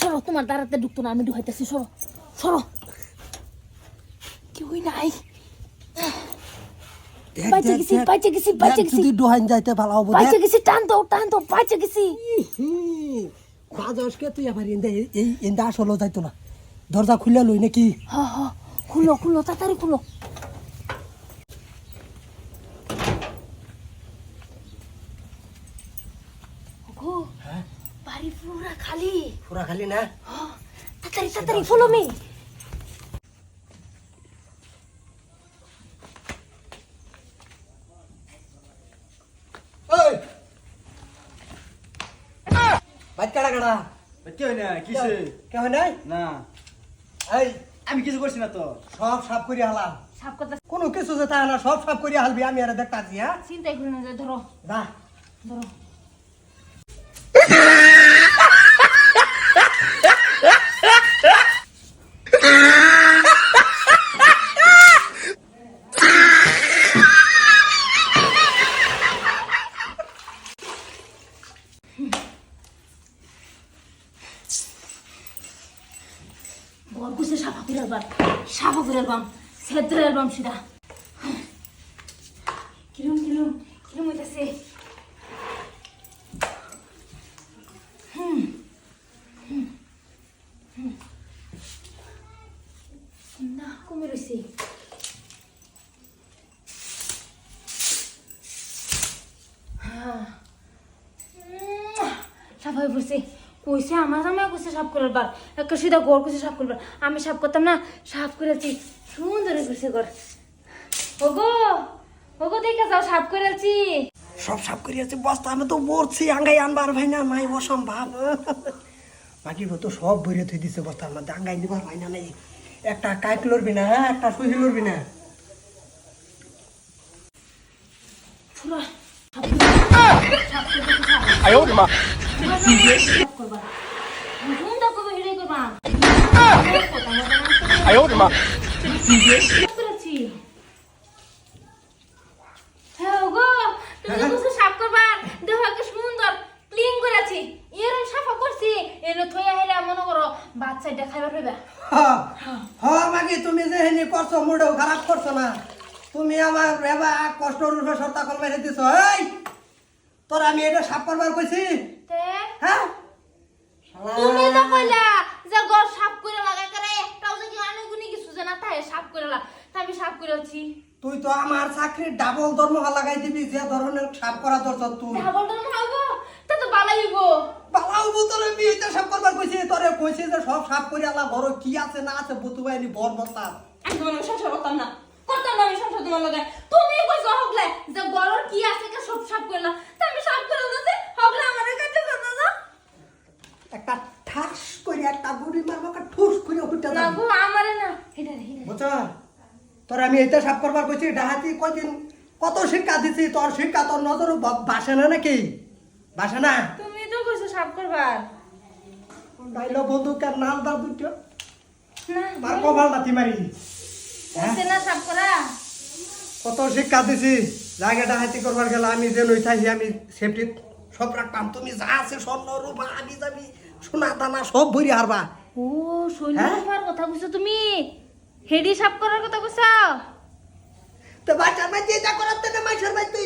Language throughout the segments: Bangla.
সরো তোমার দাঁড়াতে ঢুকতো না আমি ঢুকাইতেছি সরো সরো। কেউই নাই। দেখ, গেছি। বাইচে গেছি বাইচে গেছি যদি ডোহাইন যাইতে ভালো হব বাইচে গেছি টান টান বাইচে গেছি বাজাসকে তুই ইন্দা এই ইন্দা আসলেও যাইতো না। দরজা খুলে লই নাকি? খুলো খুলো তাড়াতাড়ি খুলো। হ্যাঁ? বাড়ি পুরা খালি। পুরা খালি না? তাড়াতাড়ি তাড়াতাড়ি ফলো মি কি হয় না কিসে নাই? না। এই। আমি কিছু করছি না তো। সব সাফ করি হালাম সাপ কথা কোনো কিছু যে তা না সব সাফ করি হালবি আমি আর দেখতাছি হ্যাঁ? চিন্তাই করে না ধরো। দা ধরো। বর কুসে সাফা করে আলবাম সাফা করে আলবাম সেদ্রে আলবাম সিধা কিরম কিরম কিরম হইতাছে? হুম হুম রয়েছে সাফ হয়ে কইছে আমার জামাই কইছে সাফ করার বার। একটা সিধা ঘর কইছে সাফ করবার আমি সাফ করতাম না সাফ করেছি। সুন্দর পড়ছে ঘর। ওগো ওগো দেখে যাও সাফ করেছি। সব সাফ করি আছে বস্তা আমি তো মরছি আঙ্গাই আনবার ভাই না নাই অসম্ভব বাকি তো সব বইরে থই দিছে বস্তার মধ্যে আঙ্গাই নিবার ভাই না নাই। একটা কাইট লড়বি না হ্যাঁ? একটা সুহি লড়বি না। পুরা সাফ করবা সুন্দর করবে? করেছি? হ্যাঁ ওগো তুমি তো বলছো সাফ করবা। দেখো একটা সুন্দর ক্লিন করেছি। এরকম সাফা করছি এনে থইয়া হেলে মনে করো বাচ্চাটা খাইবার পাইবা হ্যাঁ বাকি তুমি যে হেনি করছ মুডেও খারাপ করছ না। তুমি আমার রেবা কষ্ট রূপে সর্তা কল মেরে দিছ এই! তোর আমি এটা সাফ করবার কইছি। তে? হ্যাঁ? তুমি তো কইলা যে ঘর সাফ করে লাগা করে একটাও যদি অনেকগুনি কিছু যে না তাই সাফ করে তা আমি সাফ করেছি তুই তো আমার চাকরির ডাবল দরমহা লাগাই দিবি যে ধরনের সাফ করা দরকার তুই। ডাবল ডাবল হব? তা তো ভালোই হইবো। বালাও বুতরে বিয়েতে সাফ করবার কইছি তোরে কইছি যে সব সাফ করে আলা ঘর কি আছে না আছে বুতু বাইনি বর বস্তা আমি তোমার সংসার করতাম না। করতাম না আমি সংসার তোমার লগে। তুমি কইছো হগলে যে গরর কি আছে কে সব সাফ করলা তা আমি সাফ করে দিতে হগলে আমার কাছে কথা না একটা ঠাস করে একটা গুড়ি মারবো একটা ঠুস করে উঠতে না গো আমারে না। এটা বুঝছ? তোর আমি এইটা সাফ করবার কইছি ডাহাতি কয়দিন কত শিক্ষা দিছি তোর শিক্ষা তোর নজর বাসে না নাকি? বাসে না? তুমি তো কইছো সাফ করবার। ডাইল বন্দুকের নাল দা দুটো না মার কপাল নাতি মারি। কইছে না সাফ করা। কত শিক্ষা দিছি জায়গা ডাহাতি করবার গেলে আমি যে নই থাকি আমি সেফটি সব রাখতাম। তুমি যা আছে স্বর্ণ রূপা আমি যাবি। সোনা দানা সব ভরি হারবা। ও শৈল হ্যাঁ? কথা কইছো তুমি? হেডি সাফ করার কথা কইছো? তো বাচ্চার ভাই যে যা করার তেনে মাইসের ভাই তুই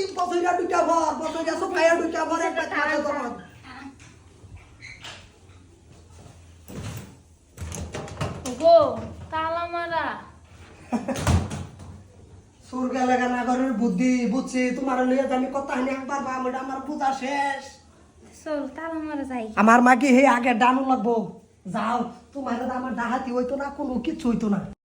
দুইটা ভর দুইটা ভর একটা তালা মারা। ঘরের বুদ্ধি বুঝছি তোমার লইয়া আমি কথা হানি একবার আমার বুঝা শেষ। আমার মাকে হে, আগে ডানো লাগবো। যাও, তোমার আমার ডাহাতি হইতো না, কোনো কিচ্ছু হইতো না।